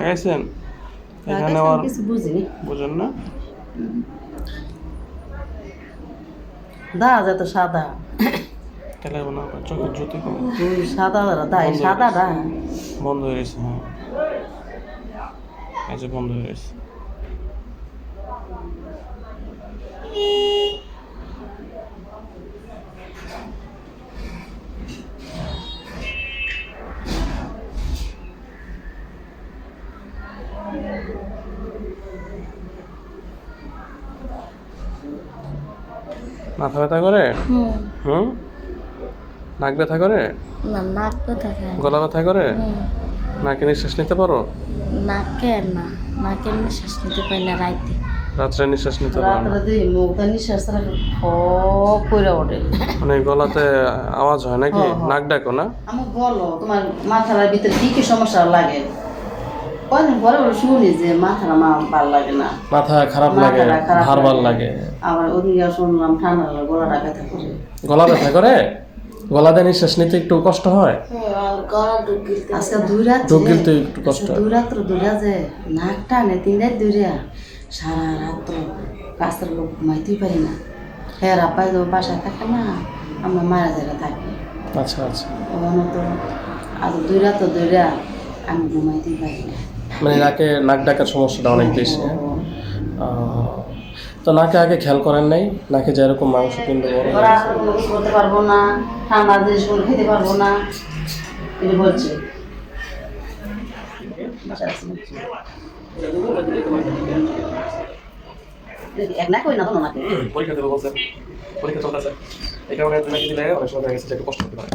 লাগাইছেন এখানে কিছু বুঝিনি। না? দা যত সাদা। তাহলে না চোখের জ্যোতি কম। সাদা দা এই সাদাটা বন্ধ হয়ে গেছে হ্যাঁ। এই যে বন্ধ হয়ে গেছে। মাথা ব্যথা করে? হুম। নাক ব্যথা করে? না নাক ব্যথা খায় গলা ব্যথা করে? হুম। নাকে নিঃশ্বাস নিতে পারো? নাকে না। নাকে নিঃশ্বাস নিতে পারি না রাইতে। রাত্রে নিঃশ্বাস নিতে পারো মুখটা নিঃশ্বাস রাখে খ করে ওঠে। মানে গলাতে আওয়াজ হয় নাকি। নাক ডাকো না? আমার বলো তোমার মাথার ভিতরে কি কি সমস্যা লাগে? কয়দিন পরে শুনি যে মাথাটা মা ভালো লাগে না। মাথা খারাপ লাগে খারাপ ভারবার লাগে। আবার ওদিকে শুনলাম ঠান্ডা লাগে গলাটা ব্যথা করে। গলা ব্যথা করে? গলাতে নিঃশ্বাস নিতে একটু কষ্ট হয়? গলা আজকে দুই রাত চোখ গিলতে একটু কষ্ট হয়। দুই রাত্র দুইরা যে নাক টানে তিন রাত দুইরা সারা রাত্র কাজের লোক ঘুমাইতেই পারি না। হ্যাঁ আব্বাই তো বাসায় থাকে না আমরা মারা জায়গা থাকি। আচ্ছা আচ্ছা। ওখানে তো আজ দুই রাত দুইরা আমি ঘুমাইতেই পারি না। মানে নাকে নাক ডাকার সমস্যাটা অনেক বেশি হ্যাঁ? তো নাকে আগে খেয়াল করেন নাই নাকে যেরকম মাংস কিন্তু করতে পারব না ঠান্ডা জিনিস খেতে পারব না এটা বলছে। এক না কই না তো নাকে? পরীক্ষা দেবো বলছেন পরীক্ষা চলতেছে। এই কারণে নাকি দিলে অনেক সময় দেখা গেছে যে একটু কষ্ট হতে পারে।